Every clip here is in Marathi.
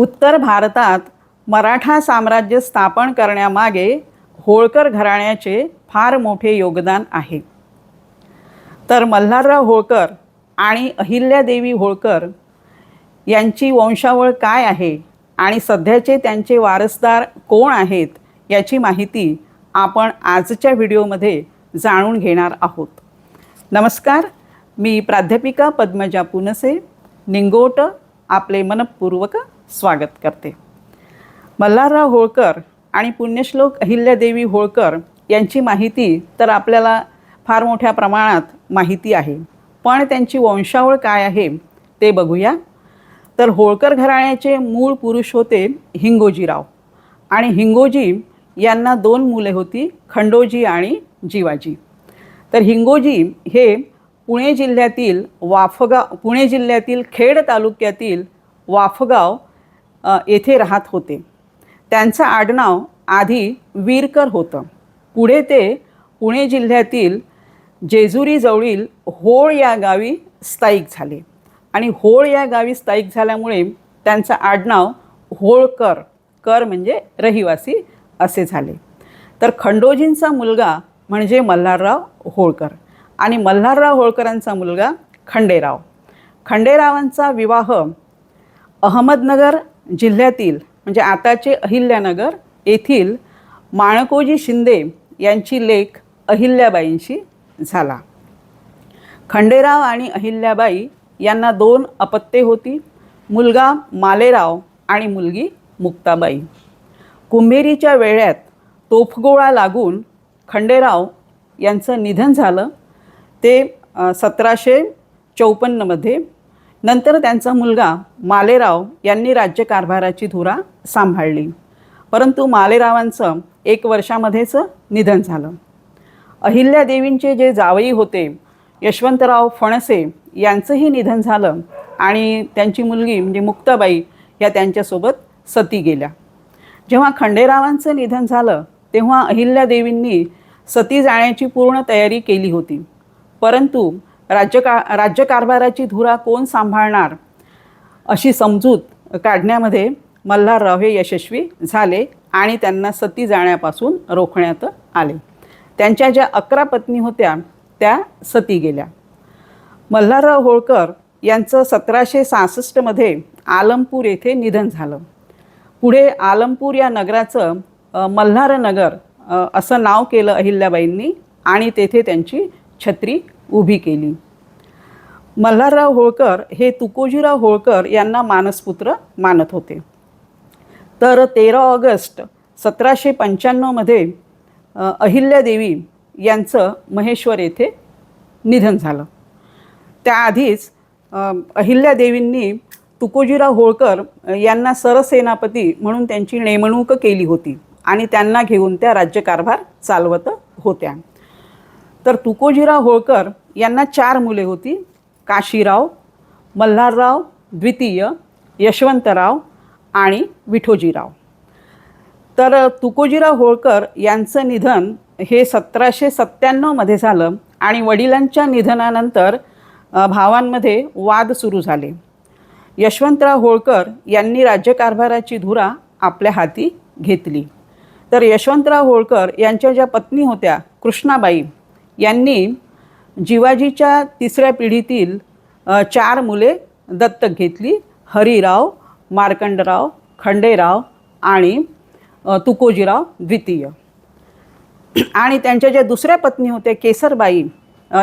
उत्तर भारतात मराठा साम्राज्य स्थापन करण्यामागे होळकर घराण्याचे फार मोठे योगदान आहे. तर मल्हारराव होळकर आणि अहिल्यादेवी होळकर यांची वंशावळ काय आहे आणि सध्याचे त्यांचे वारसदार कोण आहेत याची माहिती आपण आजच्या व्हिडिओमध्ये जाणून घेणार आहोत. नमस्कार मी प्राध्यापिका पद्मजा पुनसे निंगोट आपले मनपूर्वक स्वागत करते. मल्हारराव होळकर आणि पुण्यश्लोक अहिल्यादेवी होळकर यांची माहिती तर आपल्याला फार मोठ्या प्रमाणात माहिती आहे. पण त्यांची वंशावळ काय आहे ते बघूया. तर होळकर घराण्याचे मूळ पुरुष होते हिंगोजीराव. आणि हिंगोजी यांना दोन मुले होती खंडोजी आणि जीवाजी. तर हिंगोजी हे पुणे जिल्ह्यातील वाफगाव पुणे जिल्ह्यातील खेड तालुक्यातील वाफगाव येथे राहत होते. त्यांचं आडनाव आधी वीरकर होतं. पुढे ते पुणे जिल्ह्यातील जेजुरीजवळील होळ या गावी स्थायिक झाले. आणि होळ या गावी स्थायिक झाल्यामुळे त्यांचं आडनाव होळकर कर म्हणजे रहिवासी असे झाले. तर खंडोजींचा मुलगा म्हणजे मल्हारराव होळकर आणि मल्हारराव होळकरांचा मुलगा खंडेराव. खंडेरावांचा विवाह अहमदनगर जिल्ह्यातील म्हणजे आताचे अहिल्यानगर येथील माणकोजी शिंदे यांची लेख अहिल्याबाईंशी झाला. खंडेराव आणि अहिल्याबाई यांना दोन अपत्ये होती मुलगा मालेराव आणि मुलगी मुक्ताबाई. कुंभेरीच्या वेळ्यात तोफगोळा लागून खंडेराव यांचं निधन झालं. ते सतराशे चौपन्नमध्ये नंतर त्यांचा मुलगा मालेराव यांनी राज्यकारभाराची धुरा सांभाळली. परंतु मालेरावांचं एक वर्षामध्येच निधन झालं. अहिल्यादेवींचे जे जावई होते यशवंतराव फणसे यांचंही निधन झालं आणि त्यांची मुलगी म्हणजे मुक्ताबाई या त्यांच्यासोबत सती गेल्या. जेव्हा खंडेरावांचं निधन झालं तेव्हा अहिल्यादेवींनी सती जाण्याची पूर्ण तयारी केली होती. परंतु राज्यका राज्यकारभाराची धुरा कोण सांभाळणार? अशी समजूत काढण्यामध्ये मल्हारराव हे यशस्वी झाले आणि त्यांना सती जाण्यापासून रोखण्यात आले. त्यांच्या ज्या अकरा पत्नी होत्या त्या सती गेल्या. मल्हारराव होळकर यांचं सतराशे सहासष्टमध्ये आलमपूर येथे निधन झालं. पुढे आलमपूर या नगराचं मल्हारनगर असं नाव केलं अहिल्याबाईंनी आणि तेथे त्यांची छत्री उभी केली. मल्हारराव होळकर हे तुकोजीराव होळकर यांना मानसपुत्र मानत होते. तर तेरा ऑगस्ट सतराशे पंच्याण्णवमध्ये अहिल्यादेवी यांचं महेश्वर येथे निधन झालं. त्याआधीच अहिल्यादेवींनी तुकोजीराव होळकर यांना सरसेनापती म्हणून त्यांची नेमणूक केली होती आणि त्यांना घेऊन त्या राज्यकारभार चालवत होत्या. तर तुकोजीराव होळकर यांना चार मुले होती. काशीराव मल्हारराव द्वितीय यशवंतराव आणि विठोजीराव. तर तुकोजीराव होळकर यांचं निधन हे सतराशे सत्त्याण्णवमध्ये झालं आणि वडिलांच्या निधनानंतर भावांमध्ये वाद सुरू झाले. यशवंतराव होळकर यांनी राज्यकारभाराची धुरा आपल्या हाती घेतली. तर यशवंतराव होळकर यांच्या ज्या पत्नी होत्या कृष्णाबाई यांनी जिवाजीच्या तिसऱ्या पिढीतील चार मुले दत्तक घेतली. हरिराव मार्कंडराव खंडेराव आणि तुकोजीराव द्वितीय. आणि त्यांच्या ज्या दुसऱ्या पत्नी होत्या केसरबाई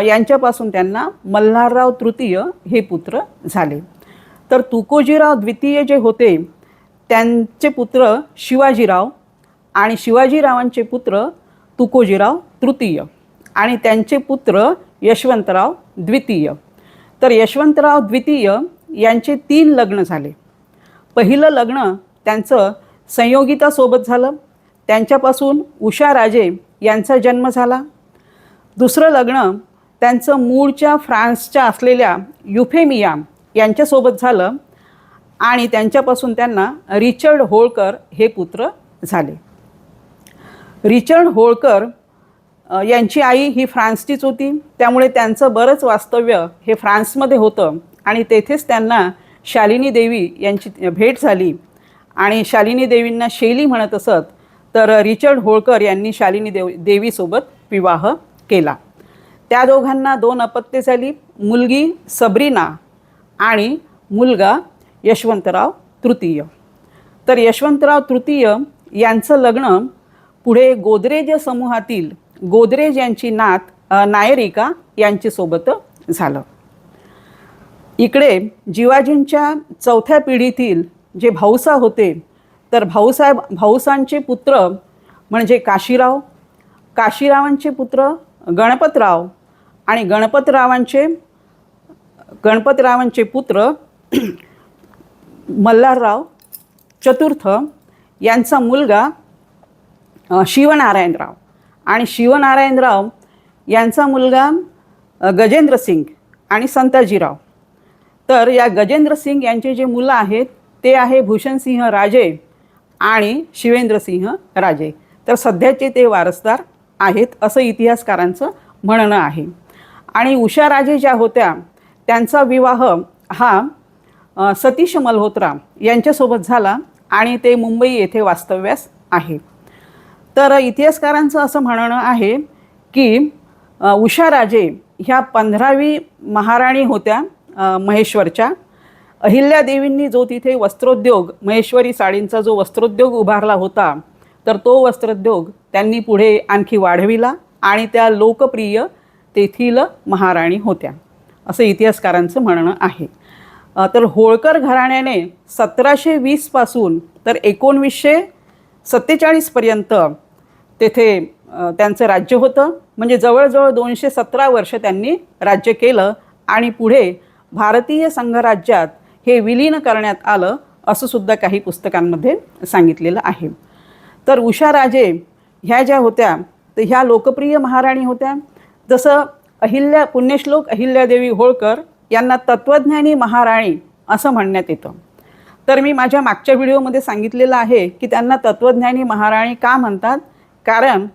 यांच्यापासून त्यांना मल्हारराव तृतीय हे पुत्र झाले. तर तुकोजीराव द्वितीय जे होते त्यांचे पुत्र शिवाजीराव आणि शिवाजीरावांचे पुत्र तुकोजीराव तृतीय. आणि त्यांचे पुत्र यशवंतराव द्वितीय. तर यशवंतराव द्वितीय यांचे तीन लग्न झाले. पहिलं लग्न त्यांचं संयोगितासोबत झालं. त्यांच्यापासून उषा राजे यांचा जन्म झाला. दुसरं लग्न त्यांचं मूळच्या फ्रान्सच्या असलेल्या युफेमिया यांच्यासोबत झालं आणि त्यांच्यापासून त्यांना रिचर्ड होळकर हे पुत्र झाले. रिचर्ड होळकर यांची आई ही फ्रान्सचीच होती. त्यामुळे त्यांचं बरंच वास्तव्य हे फ्रान्समध्ये होतं. आणि तेथेच त्यांना शालिनी देवी यांची भेट झाली. आणि शालिनी देवींना शैली म्हणत असत तर रिचर्ड होळकर यांनी शालिनी देव देवीसोबत विवाह केला. त्या दोघांना दोन अपत्ये झाली मुलगी सबरीना आणि मुलगा यशवंतराव तृतीय. तर यशवंतराव तृतीय यांचं लग्न पुढे गोदरेज समूहातील गोदरेज यांची नात नायरिका यांच्यासोबत झालं. इकडे जिवाजींच्या चौथ्या पिढीतील जे भाऊसा होते तर भाऊसाहेब भाऊसांचे पुत्र म्हणजे काशीराव काशीरावांचे पुत्र गणपतराव आणि गणपतरावांचे गणपतरावांचे पुत्र मल्हारराव चतुर्थ यांचा मुलगा शिवनारायणराव. आणि शिवनारायणराव यांचा मुलगा गजेंद्र सिंग आणि संताजीराव. तर या गजेंद्र सिंग यांचे जे मुलं आहेत ते आहे भूषणसिंह राजे आणि शिवेंद्रसिंह राजे. तर सध्याचे ते वारसदार आहेत असं इतिहासकारांचं म्हणणं आहे. आणि उषा राजे ज्या होत्या त्यांचा विवाह हा सतीश मल्होत्रा यांच्यासोबत झाला आणि ते मुंबई येथे वास्तव्यास आहे तर इतिहासकारांचं असं म्हणणं आहे की उषा राजे ह्या पंधरावी महाराणी होत्या महेश्वरच्या. अहिल्यादेवींनी जो तिथे वस्त्रोद्योग महेश्वरी साडींचा जो वस्त्रोद्योग उभारला होता तर तो वस्त्रोद्योग त्यांनी पुढे आणखी वाढविला आणि त्या लोकप्रिय तेथील महाराणी होत्या असं इतिहासकारांचं म्हणणं आहे. तर होळकर घराण्याने सतराशे वीसपासून तर एकोणवीसशे सत्तेचाळीसपर्यंत तेथे त्यांचं राज्य होतं. म्हणजे जवळजवळ दोनशे सतरा वर्ष त्यांनी राज्य केलं आणि पुढे भारतीय संघराज्यात हे विलीन करण्यात आलं असं सुद्धा काही पुस्तकांमध्ये सांगितलेलं आहे. तर उषा राजे ह्या ज्या होत्या तर ह्या लोकप्रिय महाराणी होत्या. जसं अहिल्या पुण्यश्लोक अहिल्यादेवी होळकर यांना तत्त्वज्ञानी महाराणी असं म्हणण्यात येतं. तर मी माझ्या मागच्या व्हिडिओमध्ये सांगितलेलं आहे की त्यांना तत्त्वज्ञानी महाराणी का म्हणतात? कारण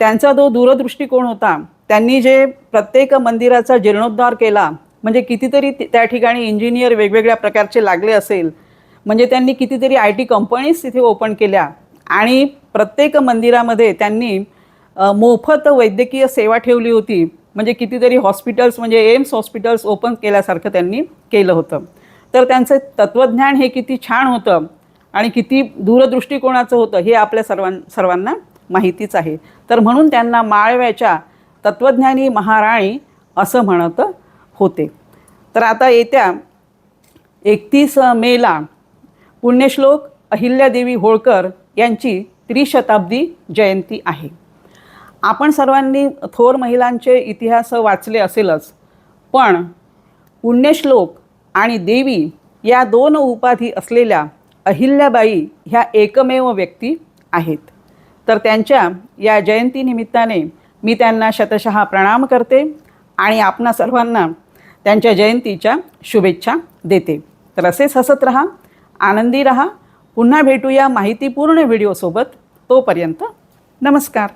त्यांचा जो दूरदृष्टिकोन होता त्यांनी जे प्रत्येक मंदिराचा जीर्णोद्धार केला म्हणजे कितीतरी त्या ठिकाणी इंजिनियर वेगवेगळ्या प्रकारचे लागले असेल म्हणजे त्यांनी कितीतरी आय टी कंपनीज तिथे ओपन केल्या आणि प्रत्येक मंदिरामध्ये त्यांनी मोफत वैद्यकीय सेवा ठेवली होती. म्हणजे कितीतरी हॉस्पिटल्स म्हणजे एम्स हॉस्पिटल्स ओपन केल्यासारखं त्यांनी केलं होतं. तर त्यांचं तत्त्वज्ञान हे किती छान होतं आणि किती दूरदृष्टिकोनाचं होतं हे आपल्या सर्वां सर्वांना माहितीच आहे. तर म्हणून त्यांना माळव्याच्या तत्त्वज्ञानी महाराणी असं म्हणत होते. तर आता येत्या एकतीस मेला पुण्यश्लोक अहिल्यादेवी होळकर यांची त्रिशताब्दी जयंती आहे. आपण सर्वांनी थोर महिलांचे इतिहास वाचले असेलच पण पुण्यश्लोक आणि देवी या दोन उपाधी असलेल्या अहिल्याबाई ह्या एकमेव व्यक्ती आहेत. तर त्यांच्या या जयंतीनिमित्ताने मी त्यांना शतशः प्रणाम करते आणि आपणा सर्वांना त्यांच्या जयंतीच्या शुभेच्छा देते. तर असेच हसत रहा आनंदी रहा. पुन्हा भेटूया माहितीपूर्ण व्हिडिओसोबत. तोपर्यंत नमस्कार.